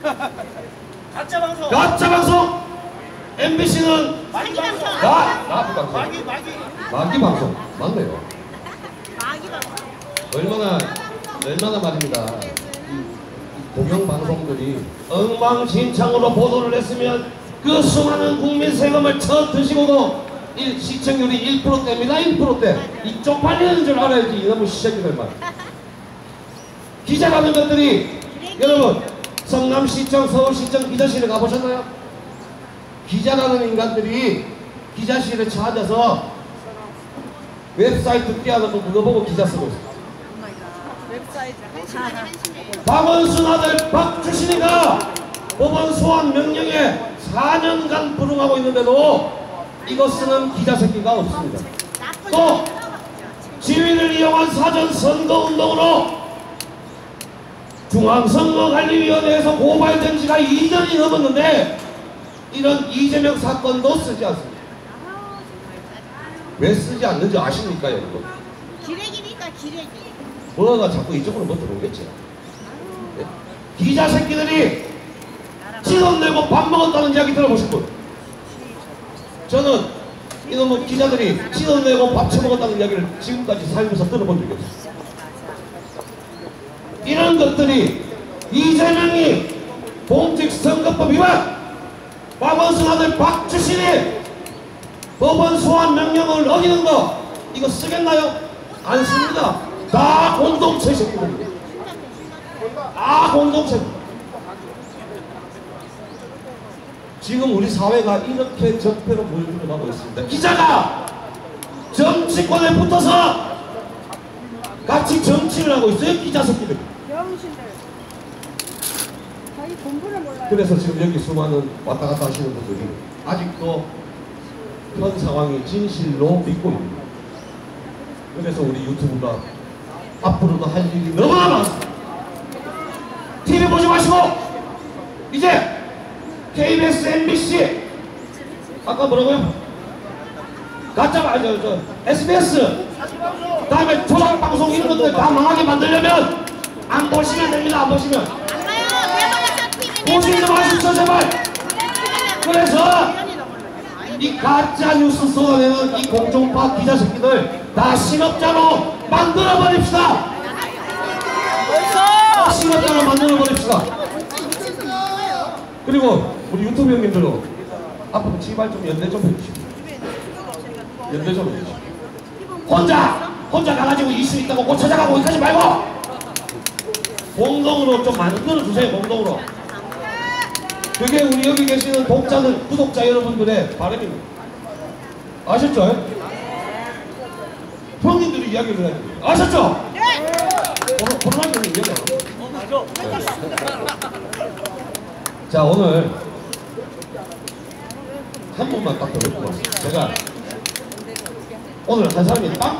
가짜 방송. 가짜 방송? MBC는 마기 방송. 나 나비 방송. 마기 마기. 마기 방송. 맞네요. 마기 방송. 얼마나 얼마나 말입니다. 이 공영 방송들이 엉망진창으로 보도를 했으면 그 수많은 국민 세금을 쳐 드시고도 이 시청률이 1%대입니다. 1%대 이 쪽 팔리는 줄 알아야지. 이놈의 시새끼들 말. 기자라는 것들이 여러분 성남시청 서울시청 기자실에 가보셨나요? 기자라는 인간들이 기자실에 찾아서 웹사이트 띄워놓고 그거 보고 기자 쓰고 있어요 박원순 아들 박주신이가 법원 소환 명령에 4년간 불응하고 있는데도 이거 쓰는 기자 새끼가 없습니다. 또 지위를 이용한 사전 선거 운동으로 중앙선거관리위원회에서 고발된 지가 2년이 넘었는데 이런 이재명 사건도 쓰지 않습니다. 왜 쓰지 않는지 아십니까 여러분? 기레기니까 기레기. 뭐가 자꾸 이쪽으로 뭐 들어오겠지. 네? 기자 새끼들이 치돈 내고 밥 먹었다는 이야기 들어보신 분? 저는 이놈의 기자들이 치돈 내고 밥 처먹었다는 이야기를 지금까지 살면서 들어본 적이 없어요. 이런 것들이 이재명이 공직선거법 위반 박원순 아들 박주신이 법원 소환 명령을 어기는 거 이거 쓰겠나요? 안 씁니다. 다 공동체 새끼들입니다. 다 공동체. 지금 우리 사회가 이렇게 적폐로 보여주고 가고 있습니다. 기자가 정치권에 붙어서 같이 정치를 하고 있어요. 기자 새끼들. 병신들. 자기 공부를 몰라요. 그래서 지금 여기 수많은 왔다 갔다 하시는 분들이 아직도 현 상황이 진실로 믿고 있습니다. 그래서 우리 유튜브가 앞으로도 할 일이 너무나 많습니다. TV 보지 마시고 이제 KBS, MBC 아까 뭐라고요? 가짜 말죠, 저 SBS 다음에 조작방송 이런 것들 다 망하게 만들려면 안 보시면 됩니다. 안 보시면 좀 하십시오 제발. 그래서 이 가짜 뉴스 쏟아내는 이 공중파 기자 새끼들 다 신업자로 만들어 버립시다. 신업자로 만들어 버립시다. 그리고 우리 유튜브 형님들도 앞으로 제발 좀 연대 좀 해주시고 연대 좀 해주시고 혼자 혼자 가가지고 이슈 있다고 꼭 찾아가고 이러지 말고 공동으로 좀 만들어 주세요 공동으로 그게 우리 여기 계시는 독자들 구독자 여러분들의 바람입니다 아셨죠? 형님들이 이야기를 해야 돼요 아셨죠? 오늘 코로나 때문에 이야기 안 해요. 자 오늘 한 분만 딱 더 듣고 제가 오늘 한 사람이 딱